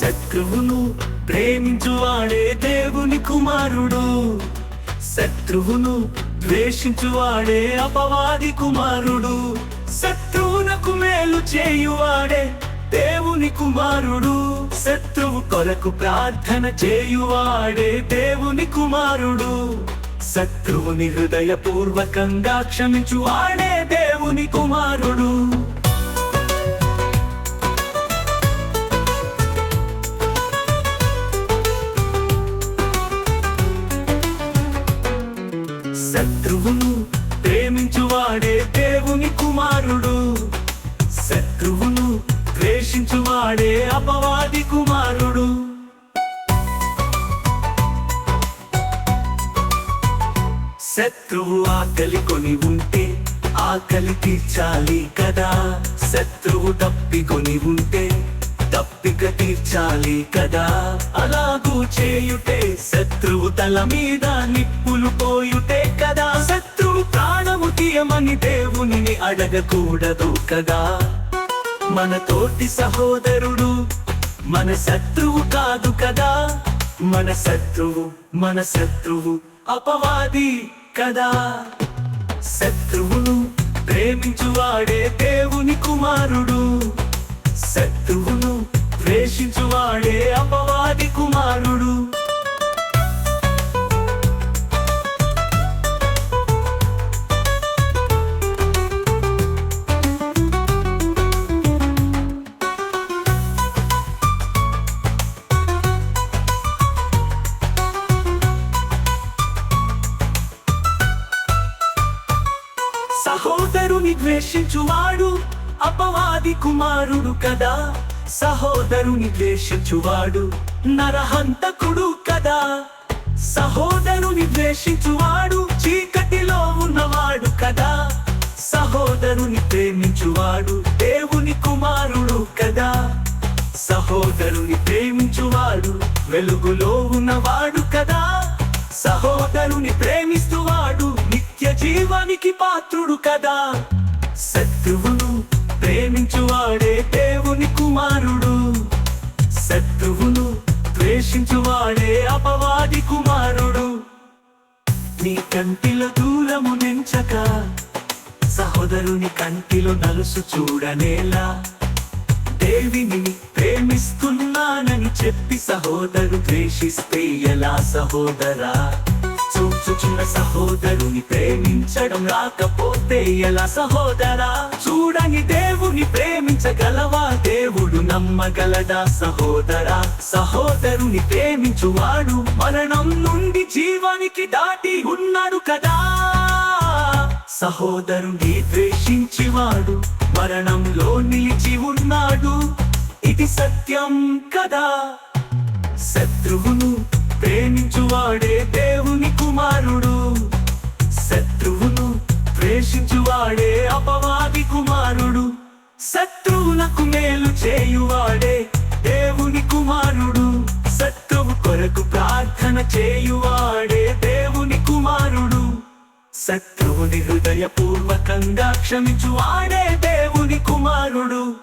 శత్రువును ప్రేమించువాడే దేవుని కుమారుడు. శత్రువును ద్వేషించువాడే అపవాది కుమారుడు. శత్రువునకు మేలు చేయువాడే దేవుని కుమారుడు. శత్రువు కొరకు ప్రార్థన చేయువాడే దేవుని కుమారుడు. శత్రువుని హృదయపూర్వకంగా క్షమించువాడే దేవుని కుమారుడు. శత్రువును ప్రేమించువాడే దేవుని కుమారుడు. శత్రువును ద్వేషించువాడే అపవాది కుమారుడు. శత్రువు ఆకలి కొని ఉంటే ఆకలి తీర్చాలి కదా. శత్రువు తప్పికొని ఉంటే తప్పిక తీర్చాలి కదా. అలాగూ చేయుటే శత్రువు తల మీద నిప్పులు పోయు ప్రాణము దేవునిని అడగకూడదు కదా. మన తోటి సహోదరుడు మన శత్రువు కాదు కదా. మన శత్రువు మన శత్రువు అపవాది కదా. శత్రువును ప్రేమించువాడే దేవుని కుమారుడు. సహోదరుని ద్వేషించువాడు అపవాది కుమారుడు కదా. సహోదరుని ద్వేషించువాడు నరహంతకుడు కదా. సహోదరుని ద్వేషించువాడు చీకటిలో ఉన్నవాడు కదా. సహోదరుని ప్రేమించువాడు దేవుని కుమారుడు కదా. సహోదరుని ప్రేమించువాడు వెలుగులో ఉన్నవాడు కదా. సహోదరుని ప్రేమిస్తువాడు జీవానికి పాత్రుడు కదా. శత్రువును ప్రేమించువాడే దేవుని కుమారుడు. శత్రువును ద్వేషించువాడే అపవాది కుమారుడు. నీ కంటిలో దూరము నించక సహోదరుని కంటిలో నలుసు చూడనేలా. దేవిని ప్రేమిస్తున్నానని చెప్పి సహోదరు ద్వేషిస్తే ఎలా సహోదరా? చూచు. సహోదరుని ప్రేమించడం రాకపోతే ఎలా సహోదరా? చూడని దేవుని ప్రేమించగలవా? దేవుడు నమ్మగలదా సహోదరా? సహోదరుని ప్రేమించువాడు మరణం నుండి జీవానికి దాటి ఉన్నాడు కదా. సహోదరుని ద్వేషించివాడు మరణంలో నిలిచి ఉన్నాడు. ఇది సత్యం కదా. శత్రువును ప్రేమించువాడే దేవుని కుమారుడు. శత్రువులకు మేలు చేయువాడే దేవుని కుమారుడు. శత్రువు కొరకు ప్రార్థన చేయువాడే దేవుని కుమారుడు. శత్రువుని హృదయపూర్వకంగా క్షమించువాడే దేవుని కుమారుడు.